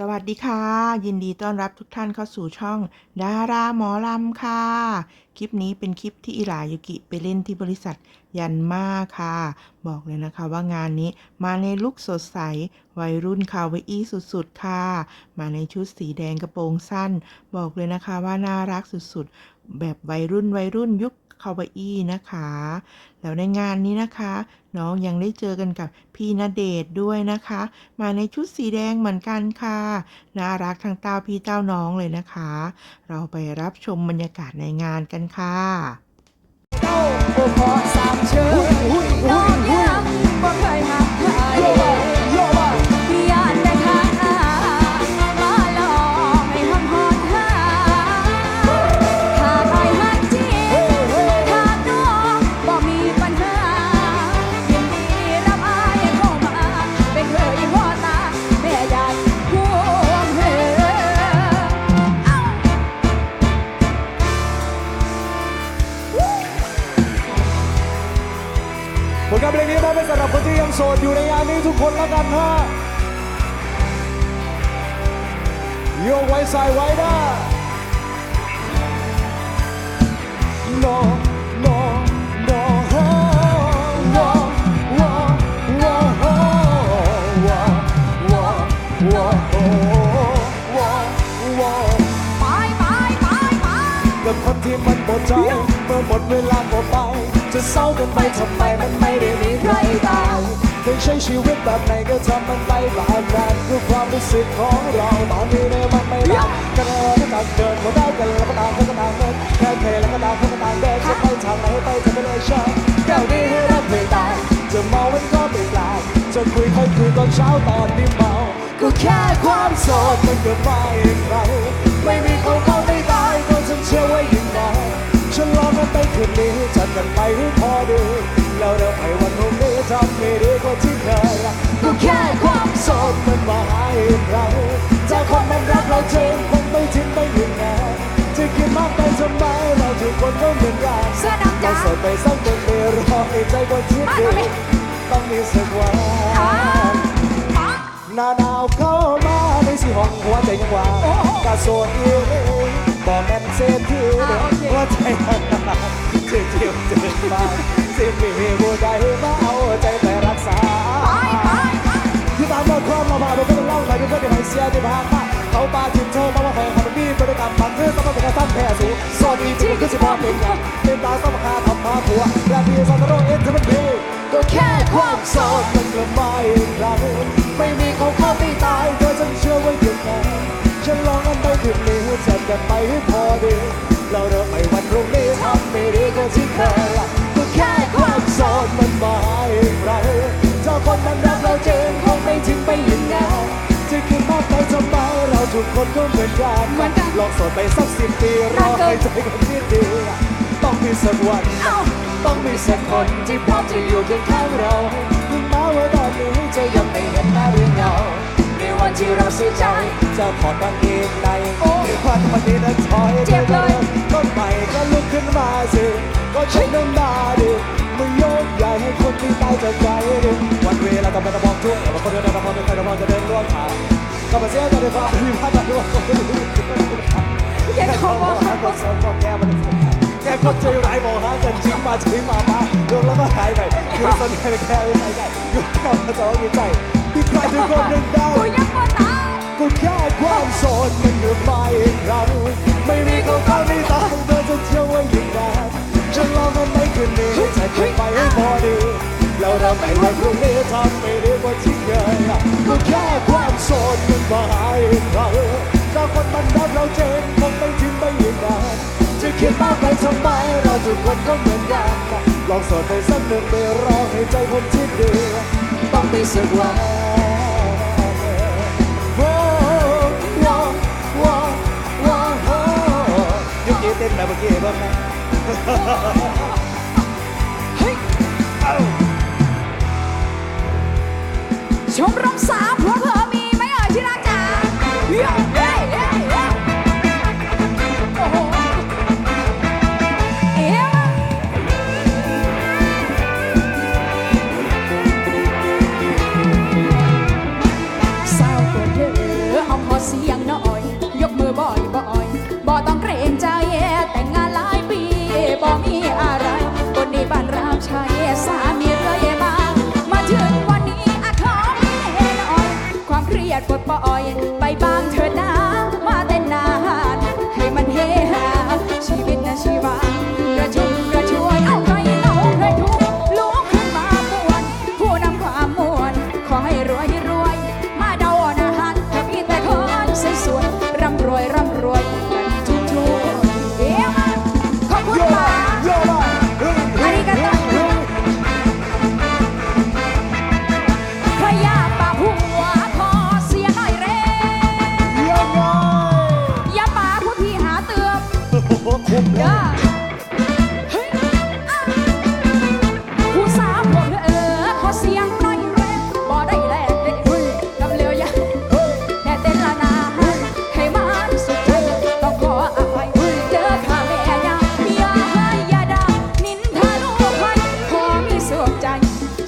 สวัสดีค่ะ ยินดีต้อนรับทุกท่านเข้าสู่ช่อง ดาราหมอลำค่ะ คลิปนี้เป็นคลิปที่อิรายุกิไปเล่นที่บริษัทยันมาค่ะ บอกเลยนะคะว่างานนี้มาในลุคสดใส วัยรุ่นคาวอี้สุดๆค่ะ มาในชุดสีแดงกระโปรงสั้น บอกเลยนะคะว่าน่ารักสุดๆ แบบวัยรุ่นวัยรุ่นยุค คาวาอี้นะคะ แล้วในงานนี้นะคะ น้องยังได้เจอกันกับพี่ณเดชน์ด้วยนะคะ มาในชุดสีแดงเหมือนกันค่ะ น่ารักทั้งเต้าพี่เต้าน้องเลยนะคะ เราไปรับชมบรรยากาศในงานกันค่ะเจ้าบ่ขอสามเชิญ ผลงานเพลงนี้มอบให้สำหรับคนที่ยังโสดอยู่ในงานนี้ทุกคนแล้วกันฮะโยกไว้ใส่ไว้นะ no no no no no no no no ไปไปไปไปกับคนที่มันหมดใจเมื่อหมดเวลาก็ไป จะเศร้ากันไปทำไมมันไม่ได้มีใครตายเคยใช้ชีวิตแบบไหนก็ทำมันไปแบบนั้นคือความรู้สึกของเราตอนนี้เนี่ยมันไม่ได้กันแล้วก็ต่างเดินมาได้กันแล้วก็ต่างคนก็ต่างเดินแค่เพลแล้วก็ต่างคนก็ต่างเดินจะไปทางไหนไปจะไปเลยชอบแก้วนี้ให้รับไม่ได้จะเมามันก็ไม่แปลกจะคุยค่อยคุยตอนเช้าตอนนี้เมาก็แค่ความโสดมันก็ไม่ใครไม่มีเขาเขาไม่ตายก็ฉันเชื่อว่าอย่างไร ฉันลองกันไปคืนนี้จัดกันไปให้พอดี แล้วเดี๋ยวไปวันพรุ่งนี้ทำไม่ดีกว่าที่เคยก็แค่ความโสดมันมาให้เราจากคนมันรักเราจริงคงไม่ทิ้งไปอย่างนั้นจะคิดมากไปทำไมเราทุกคนก็เหมือนกันเสื้อดำเราจ้าโสดไปสักคนเดียวรอให้ใจคนที่ดีต้องมีสักวันหน้าหนาวเข้ามาในสิห้องหัวใจยังว่างกะโสดอีก บอกแม่นเศรษฐีเด้อหัวใจมันหนาวจะเที่ยวเดินมาสิมีผู้ใดมาเอาใจไปรักษาที่ตามมาความมาบาดก็ต้องเล่าใครก็ไม่ได้ให้เสียที่ผ่านมาเขาปาถิ่นโชว์มาว่าคอยความมีบริกรรมมันเพื่อสมรรถกระตั้งแพ้สูสวัสดีที่มันคือสิพาเป็นกันเป็นตาสมคาทำมาผัวและพี่สันโรเอ็นจะมันดีก็แค่ความโสดมันกระไม่เราไม่มีเขาเข้าไม่ตายเธอฉันเชื่อว่าอย่างนั้น ฉันลองกันไปคืนนี้จัดกันไปให้พอดีเราเริ่มไปวันพรุ่งนี้ทำไม่ดีกว่าที่เคยก็แค่ความโสดมันมาให้เราเจ้าคนมันรักเราจริงคงไม่ทิ้งไปอย่างนั้นจะคิดมากไปทำไมเราทุกคนก็เหมือนกันเหมือนกันลองโสดไปสักสิบปีรอให้ใจคนที่ดีต้องมีสักวันเอ้าต้องมีสักคนที่พร้อมจะอยู่เคียงข้างเราถึงแม้ว่าตอนนี้จะยังไม่เห็น ที่เราเสียใจจะถอดบางเกงในในวันวันนี้นั้นถอยเจ็บเลยต้นใหม่ก็ลุกขึ้นมาสิ ก็ใช้น้ำตาดิมึงโยกใหญ่ให้คนที่ตายจากใจดิวันเวลาต้องไปตะมองช่วยแต่ว่าคนเดินตะมองไม่เคยตะมองจะเดินร่วมทางก็มาเสียใจในความที่พลาดร่วมคนที่รู้แกขาบอกหาคนเสริมคนแก้มัน แกคนใจร้ายบอกหาเงินจริงมาจริงมามาโดนแล้วก็หายไปคือสนใจแค่ไม่ใช่ใจยกแก้วมาจอมีใจที่ใครทุกคนหนึ่งดาวกูแค่ความโสดมันเหลือไม่ครั้งไม่มีเขาเข้าในตาเธอจะเชื่อว่าอย่งนั้นฉันลองกันในคืนนี้จะเก็บไปให้พอดีแล้วเราไปวันพรุ่งนี้ทำไม่ได้ว่าที่เคยก็แค่ความ ทำไมเราทุกคนก็เหมือนกัน ลองโสดไปสักหนึ่งไปรอให้ใจคนที่ดีต้องมีสักวันโอ้ว้าวว้าวว้าวยุคนี้เต้นแบบเมื่อกี้บ้างไหม siang no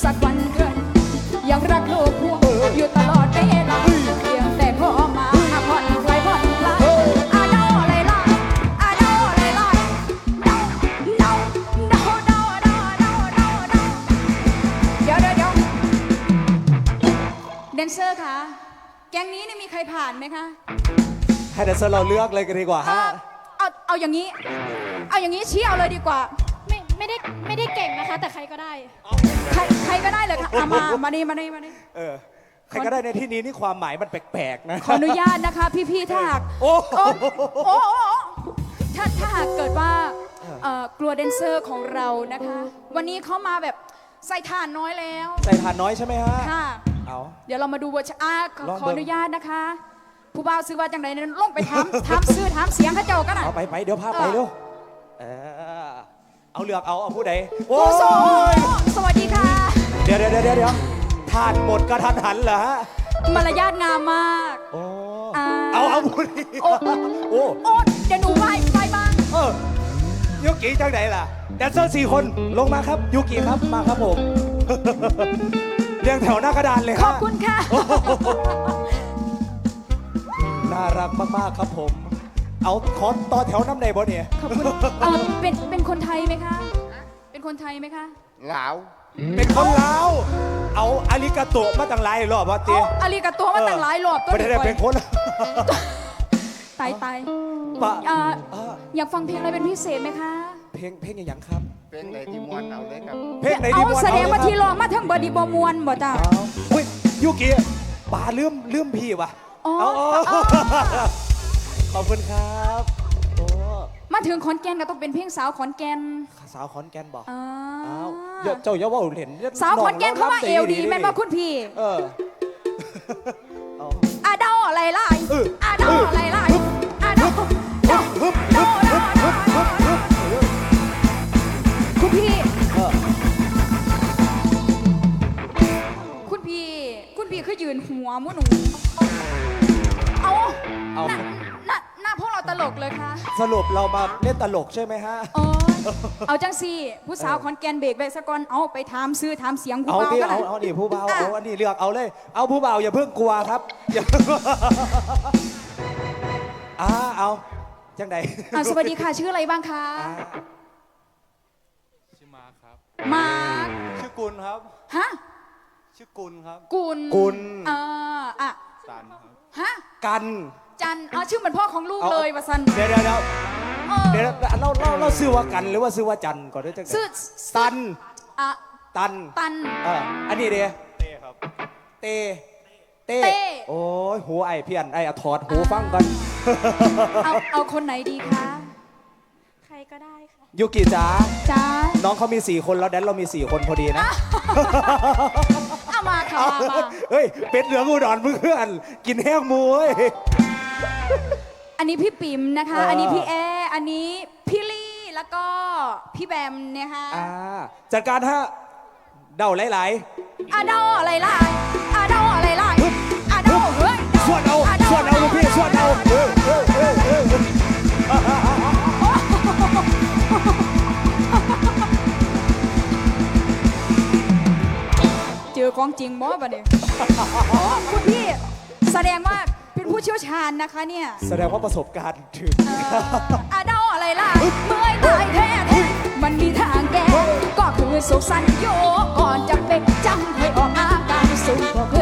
สักวันเกินยังรักลูกหัวอยู่ตลอดเวลาเพียงแต่พอมาผ่อนคลายผ่อนคลายอาโดเลยล่ะอาโดเลยล่ะโดโดโดโดโดโดโดโดเดี๋ยวเดี๋ยวเดี๋ยวแดนเซอร์คะแก๊งนี้นี่มีใครผ่านไหมคะให้แดนเซอร์เราเลือกเลยกันดีกว่าเอ่ฮะ เอาเอาอย่างนี้ เอาอย่างนี้ชี้เอาเลยดีกว่า ไม่ไม่ได้ไม่ได้เก่งนะคะ แต่ใครก็ได้ ใครใครก็ได้เลยค่ะเอามา มานี่มานี่มานี่เออ ใครก็ได้ในที่นี้นี่ความหมายมันแปลกๆนะ ขออนุญาตนะคะ พี่ๆถ้าหากโอ้ โอ้โอ้โอ้ถ้าถ้าหากเกิดว่าเอ่อกลัวแดนเซอร์ของเรานะคะ วันนี้เขามาแบบใส่ถ่านน้อยแล้ว ใส่ทานน้อยใช่ไหมฮะ ค่ะ เอา เดี๋ยวเรามาดูเวอร์ชันอะขอลองขอเบิ่งอนุญาตนะคะ ผู้บ่าวซื้อว่าจังไรนั้นลงไปถามถามซื้อถามเสียงเข้าเจ้ากันน่ะ เอาไปไปเดี๋ยวพาไปเออเร็วเออ เอาเลือกเอาเอาผู้ใดโอ้โอ้โหยสวัสดีค่ะ เดี๋ยวเดี๋ยวเดี๋ยวเดี๋ยวทานหมดกระทันหันเหรอฮะมารยาทงามมาก โอ้อ่า เอาเอาผู้นี้โอ้โอ้โอ้เดี๋ยวหนูไหว้ไหว้บ้าง เออยูกิจังไหนล่ะแดนเซอร์สี่คนลงมาครับยูกิครับมาครับผม เรียงแถวหน้ากระดานเลยขฮะอบคุณค่ะ น่ารักมากๆครับผม เอาขอต่อแถวน้ำในบ่เนี่ยขอบคุณเออเป็นเป็นคนไทยไหมคะ เป็นคนไทยไหมคะเหงาเป็นคนลาวเอาอาริกาโตะมาตั้งหลายรอบว่าเตีเอาอาลีกับตัวมาตั้งหลายรอบตัวไม่ได้ดีกว่าเป็นคนตายตายปะเอ่อเอออยากฟังเพลงอะไรเป็นพิเศษไหมคะเพลงเพลงอย่างครับเป็นไหนที่มวนเอาเลยครับ เพลงไหนเอาที่ม่วนแสดงว่าเอเลยครับที่ร้องมาทั้งบอดีบอมวนบ่จ้า เอาเฮ้ยยูกิป๋าลืมลืมพี่ว่ะอ๋อ เอาอ๋อ ขอบคุณครับโอ้มาถึงขอนแก่นก็ต้องเป็นเพลงสาวขอนแก่นสาวขอนแก่นบอกอ่าอ้าวเดี๋ยวเจ้าอย่าว่าเห็นสาวขอนแก่นเขาว่าำเอวดีแม่นว่าคุณพี่เออเอาอาดออะไรล่ะเอออาดออะไรล่ะอาดอดอดอดอดอดอคุณพี่เออคุณพี่ คุณพี่คือยืนหัวมุหนูเอาเอาหน้าหน้ ตลกเลยค่ะสรุปเรามาเล่นตลกใช่ไหมฮะเออเอาจังสี่ ผู้สาวขอนแก่นเบรกไปสะก่อนเอาไปถามซื้อถามเสียงผู้เอาเบาที่กันเอานะเอานี่ผู้เบาอะเอาอันนี้เลือกเอาเลย เอาผู้เบาอย่าเพิ่งกลัวครับอย่าอ่าเอาจังใดอะสวัสดีค่ะชื่ออะไรบ้างคะอ่ามาร์คชื่อกุลครับ ฮะชื่อกุลครับ กุลกุล เอ่ออะสันครับ ฮะกัน จันอ๋อชื่อเหมือนพ่อของลูกเอาเลยว่าสันเดี๋ยวเดี๋ยวเดี๋ยวเออเดี๋ยวเราเราเราซื้อว่ากันหรือว่าซื้อว่าจันก่อนด้วยจังใดซื้อตันอะตันตัน เอออันนี้เดียเต้ครับเต้เต้เต้ โอ้ยหูไอเพี้ยนไออะถอดหูฟังก่อนเอาเอาคนไหนดีคะใครก็ได้ค่ะ ยูกิจ๋าจ้าน้องเขามี4คนแล้วแดนเรามี4คนพอดีนะ เอามาค่ะมามา เฮ้ย เป็ดเหลืองอุดรเพื่อน กินแห้งหมูเว้ย อันนี้พี่ปิ๋มนะคะเอออัอันนี้พี่แอร์อันนี้พี่ลี่แล้วก็พี่แบมเนี่ยค่ะอ่าจัดการฮะเดาหลายอาดออะไรล่ะอาดออะไรล่ะอาดอเฮ้ยๆส่วนเอาส่วนเอาลูกพี่ส่วนเอาเออเออเออเออเจอของจริงบ่ปะเนี่ยอ๋อคุณพี่แสดงว่าเป็น ผู้เชี่ยวชาญนะคะเนี่ยแสดงว่าประสบการณ์ถึง เอออะเดาอะไรล่ะ เมื่อยตายแท้แท้มันมีทางแก้ก็คือสุขสันต์โยก่อนจะเป็นจำให้ออกอาการสู่พวกเพื่อนำกั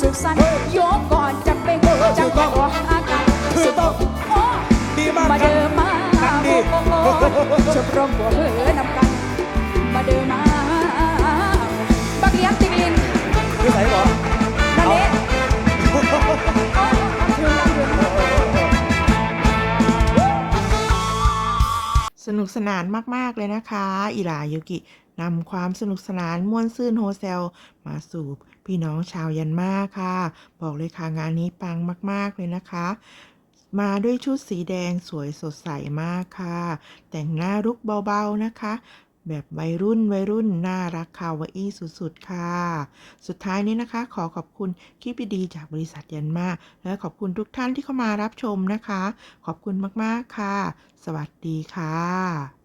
สุขสันต์โยกก่อนจะเป็นจะขออาการถือสุดต้องโอ้ดีมากมาครัเดิบมมานั่งดีโอ้โอ้ชมรมหัวเหอนำกัน มาเดิมมาบักเลี้ยงติงลิงคือใส่หรอนั่นเองโอ้ถึงแล้วถึงแล้วสนุกสนานมาก ๆ เลยนะคะ อิรายุกินำความสนุกสนานม่วนซื่นโฮเซล มาสู่ พี่น้องชาวยันมาค่ะ บอกเลยค่ะงานนี้ปังมาก ๆ เลยนะคะ มาด้วยชุดสีแดงสวยสดใสมากค่ะ แต่งหน้ารุกเบา ๆ นะคะแบบวัยรุ่นวัยรุ่น น่ารักคาวาอี้สุดๆ ค่ะ สุดท้ายนี้นะคะ ขอขอบคุณคลิปดีๆจากบริษัทยันมา และขอบคุณทุกท่านที่เข้ามารับชมนะคะ ขอบคุณมากๆค่ะ สวัสดีค่ะ